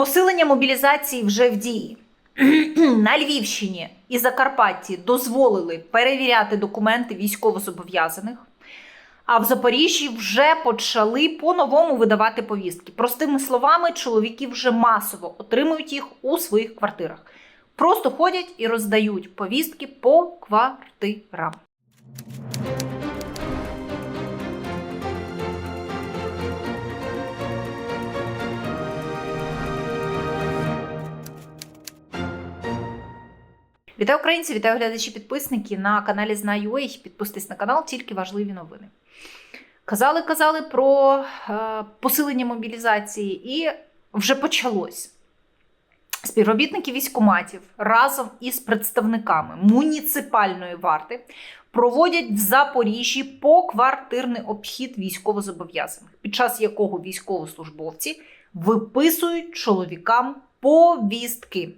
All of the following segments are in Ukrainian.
Посилення мобілізації вже в дії. На Львівщині і Закарпатті дозволили перевіряти документи військовозобов'язаних. А в Запоріжжі вже почали по-новому видавати повістки. Простими словами, чоловіки вже масово отримують їх у своїх квартирах. Просто ходять і роздають повістки по квартирам. Вітаю українці, вітаю глядачі підписники на каналі Знаю.ua. Підписуйтесь на канал, тільки важливі новини. Казали, казали про е, посилення мобілізації, і вже почалось. Співробітники військоматів разом із представниками муніципальної варти проводять в Запоріжжі поквартирний обхід військовозобов'язаних, під час якого військовослужбовці виписують чоловікам повістки.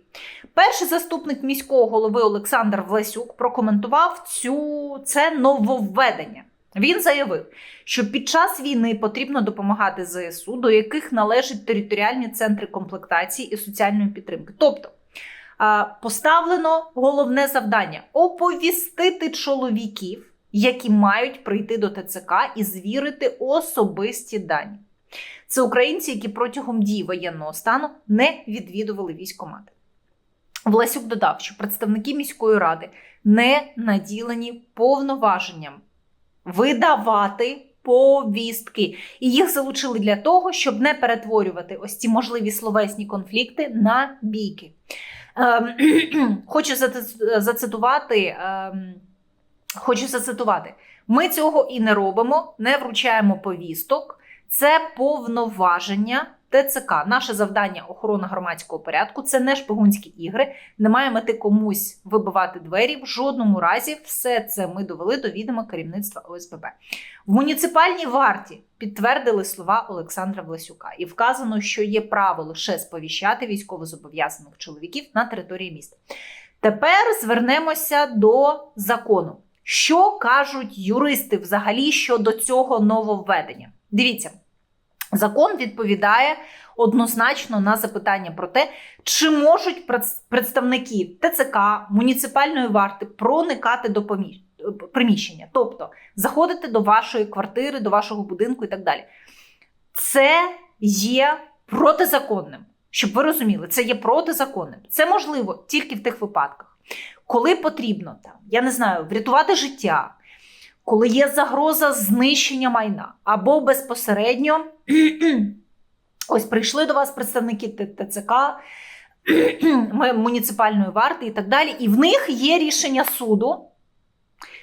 Перший заступник міського голови Олександр Власюк прокоментував цю це нововведення. Він заявив, що під час війни потрібно допомагати ЗСУ, до яких належать територіальні центри комплектації і соціальної підтримки. Тобто поставлено головне завдання оповістити чоловіків, які мають прийти до ТЦК і звірити особисті дані. Це українці, які протягом дії воєнного стану не відвідували військомати. Власюк додав, що представники міської ради не наділені повноваженням видавати повістки, і їх залучили для того, щоб не перетворювати ось ці можливі словесні конфлікти на бійки. Ем, хочу зац- зацитувати. ем, Хочу зацитувати: ми цього і не робимо, не вручаємо повісток. Це повноваження ТЦК. Наше завдання охорона громадського порядку. Це не шпигунські ігри. Немає мети комусь вибивати двері. В жодному разі все це ми довели до відома керівництва ОСББ. В муніципальній варті підтвердили слова Олександра Власюка, і вказано, що є право лише сповіщати військовозобов'язаних чоловіків на території міста. Тепер звернемося до закону. Що кажуть юристи взагалі щодо цього нововведення? Дивіться, закон відповідає однозначно на запитання про те, чи можуть представники ТЦК, муніципальної варти проникати до приміщення, тобто заходити до вашої квартири, до вашого будинку і так далі. Це є протизаконним. Щоб ви розуміли, це є протизаконним. Це можливо тільки в тих випадках, коли потрібно там, я не знаю, врятувати життя, коли є загроза знищення майна, або безпосередньо ось прийшли до вас представники ТЦК, муніципальної варти і так далі, і в них є рішення суду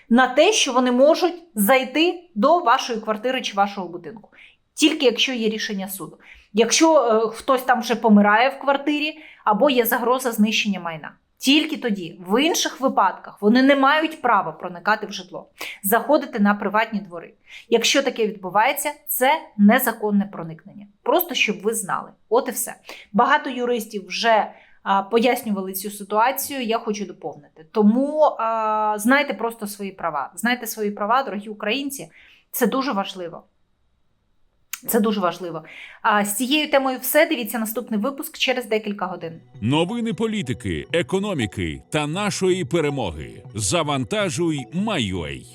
на те, що вони можуть зайти до вашої квартири чи вашого будинку. Тільки якщо є рішення суду. Якщо е, хтось там вже помирає в квартирі, або є загроза знищення майна. Тільки тоді, в інших випадках, вони не мають права проникати в житло, заходити на приватні двори. Якщо таке відбувається, це незаконне проникнення. Просто щоб ви знали. От і все. Багато юристів вже а, пояснювали цю ситуацію. Я хочу доповнити. Тому а, знайте просто свої права. Знайте свої права, дорогі українці. Це дуже важливо. Це дуже важливо. А з цією темою все. Дивіться наступний випуск через декілька годин. Новини політики, економіки та нашої перемоги. Завантажуй, Майой.